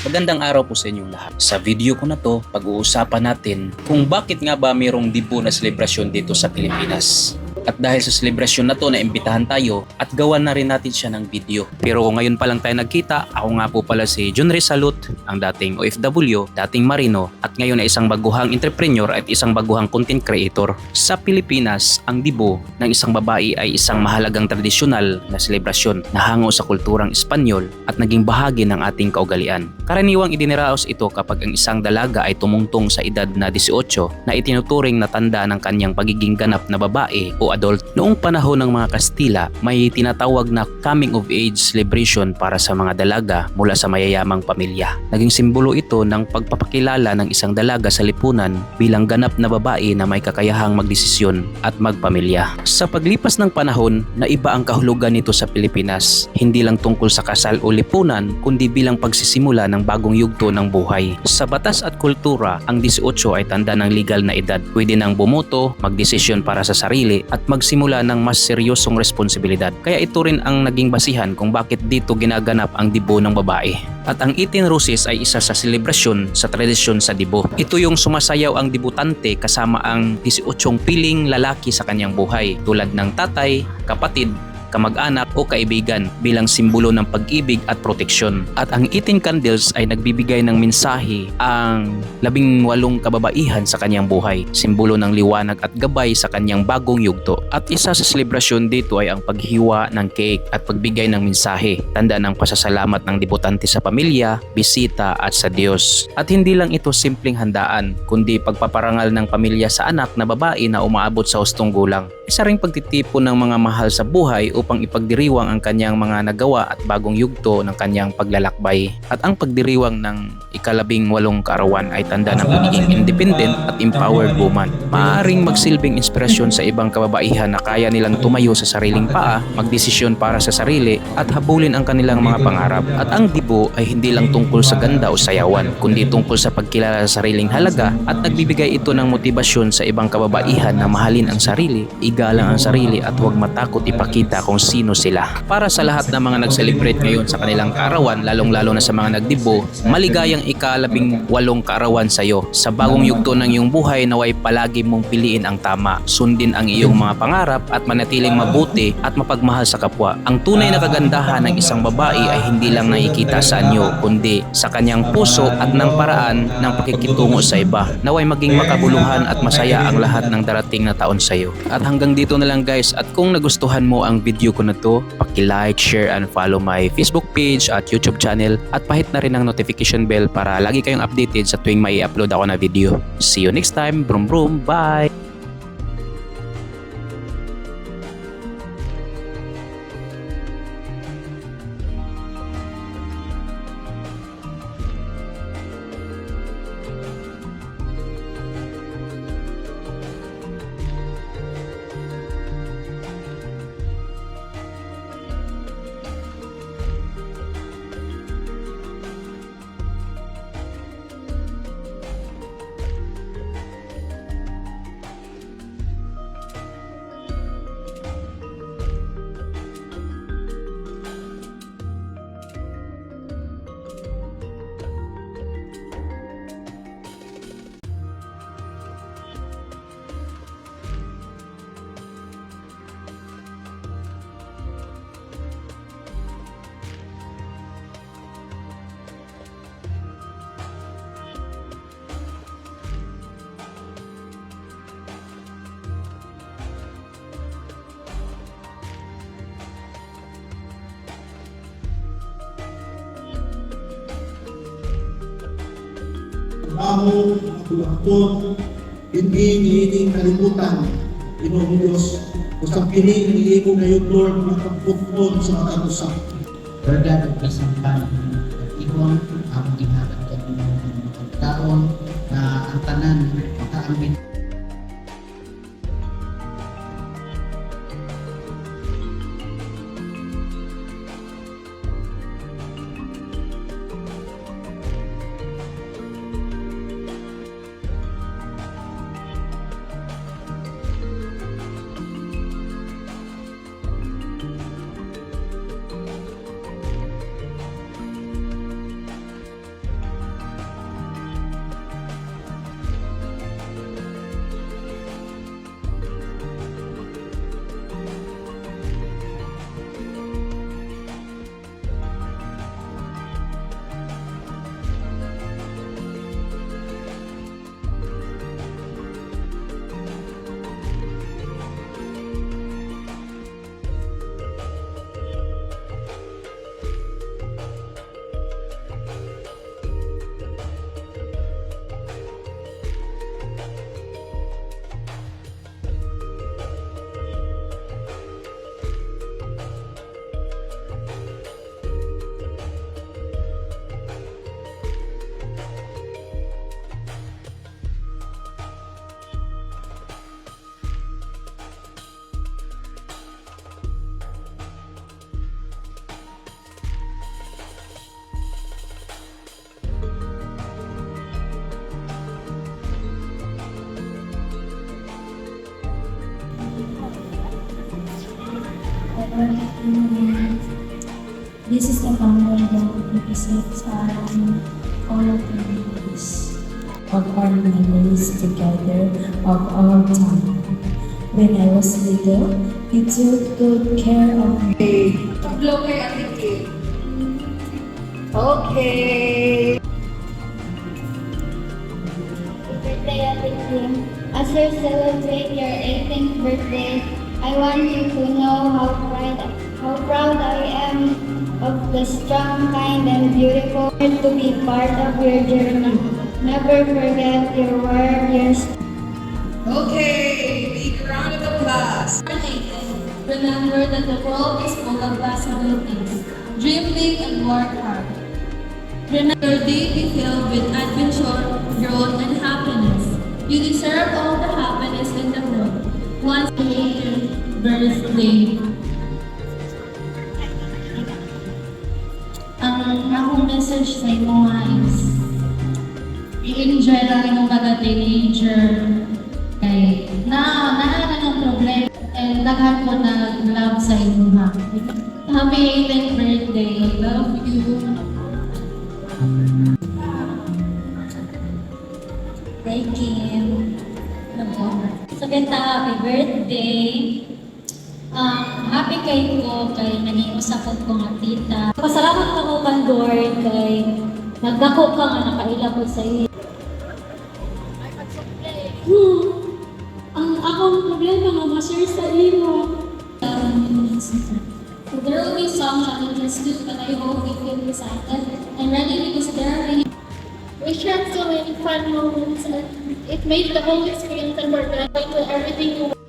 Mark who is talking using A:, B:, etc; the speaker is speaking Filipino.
A: Magandang araw po sa inyong lahat. Sa video ko na to, pag-uusapan natin kung bakit nga ba mayroong dibo na selebrasyon dito sa Pilipinas. At dahil sa selebrasyon na to, naimbitahan tayo at gawan na rin natin siya ng video. Pero kung ngayon pa lang tayo nagkita, ako nga po pala si John Salut, ang dating OFW, dating Marino, at ngayon ay isang baguhang entrepreneur at isang baguhang content creator. Sa Pilipinas, ang dibo ng isang babae ay isang mahalagang tradisyonal na selebrasyon na hango sa kulturang Espanyol at naging bahagi ng ating kaugalian. Karaniwang idiniraos ito kapag ang isang dalaga ay tumungtong sa edad na 18 na itinuturing na tanda ng kanyang pagiging ganap na babae o adult. Noong panahon ng mga Kastila, may tinatawag na coming of age celebration para sa mga dalaga mula sa mayayamang pamilya. Naging simbolo ito ng pagpapakilala ng isang dalaga sa lipunan bilang ganap na babae na may kakayahang magdesisyon at magpamilya. Sa paglipas ng panahon, naiba ang kahulugan nito sa Pilipinas. Hindi lang tungkol sa kasal o lipunan, kundi bilang pagsisimula ng bagong yugto ng buhay. Sa batas at kultura, ang 18 ay tanda ng legal na edad. Pwede nang bumoto, magdesisyon para sa sarili at magsimula ng mas seryosong responsibilidad. Kaya ito rin ang naging basihan kung bakit dito ginaganap ang dibo ng babae. At ang 18 Roses ay isa sa selebrasyon sa tradisyon sa dibo. Ito yung sumasayaw ang debutante kasama ang 18 piling lalaki sa kanyang buhay tulad ng tatay, kapatid, kamag-anak o kaibigan bilang simbolo ng pag-ibig at proteksyon. At ang 18 candles ay nagbibigay ng mensahe ang labing walong kababaihan sa kanyang buhay, simbolo ng liwanag at gabay sa kanyang bagong yugto. At isa sa selebrasyon dito ay ang paghiwa ng cake at pagbigay ng mensahe, tanda ng pasasalamat ng debutante sa pamilya, bisita at sa Diyos. At hindi lang ito simpleng handaan, kundi pagpaparangal ng pamilya sa anak na babae na umaabot sa hustong gulang. Isa ring pagtitipon ng mga mahal sa buhay upang ipagdiriwang ang kanyang mga nagawa at bagong yugto ng kanyang paglalakbay. At ang pagdiriwang ng ikalabing walong kaarawan ay tanda ng pagiging independent at empowered woman. Maaaring magsilbing inspirasyon sa ibang kababaihan na kaya nilang tumayo sa sariling paa, magdesisyon para sa sarili at habulin ang kanilang mga pangarap. At ang dibo ay hindi lang tungkol sa ganda o sayawan, kundi tungkol sa pagkilala sa sariling halaga at nagbibigay ito ng motibasyon sa ibang kababaihan na mahalin ang sarili, igalang ang sarili at huwag matakot ipakita kung sino sila. Para sa lahat ng mga nag-celebrate ngayon sa kanilang kaarawan, lalong-lalo na sa mga nagdibo, maligayang ikalabing walong kaarawan sa iyo. Sa bagong yugto ng iyong buhay naway palagi mong piliin ang tama, sundin ang iyong mga pangarap at manatiling mabuti at mapagmahal sa kapwa. Ang tunay na kagandahan ng isang babae ay hindi lang nakikita sa anyo, kundi sa kanyang puso at ng paraan ng pakikitungo sa iba. Naway maging makabuluhan at masaya ang lahat ng darating na taon sa iyo. At hanggang dito na lang guys, at kung nagustuhan mo ang video ko na to, paki-like, share and follow my Facebook page at YouTube channel at pahit na rin ang notification bell para lagi kayong updated sa tuwing may upload ako na video. See you next time. Brum brum. Bye!
B: Trabaho, pagtulakton, hindi niining kalimutan, Pinoong Diyos, kusang kini iniimo ngayon, Lord, magpagputpon sa mga usap.
C: Berda nagkasampan ikon ang ginagawa ng pagkaon na ang tanan makaamin
D: this is the family that represents um, all of the members of our memories together of our time. When I was little, you took good care of me.
E: Blow kay Ate. Okay.
F: birthday, Ate Kim. As you celebrate your 18th birthday, I want you to know how proud, how proud I am of the strong, kind, and beautiful to be part of your journey. Never forget your word, your
E: Okay. Big round of applause.
D: Remember that the world is full of possibilities. Dream big and work hard. Remember your day be filled with adventure, growth, and happiness. You deserve all the happiness in the world. Once a year birthday. Ang akong message sa imo guys, i-enjoy lang yung mga teenager. Kay na na na ng problema and daghan ko na love sa inyo ha. Happy 18th birthday. Love you.
F: Thank you. So, ganda, happy birthday. Um, happy kay ko kay naniusapod ko nga tita. Pasalamat ka ko kang Lord kay nagdako ka nga nakaila ko sa iyo.
D: Hmm. Ang akong problema nga ma-share sa imo.
F: There will be some challenges too, but I hope we can decide that and ready because there are many
D: We shared so many fun moments and it made the whole experience unforgettable. Everything you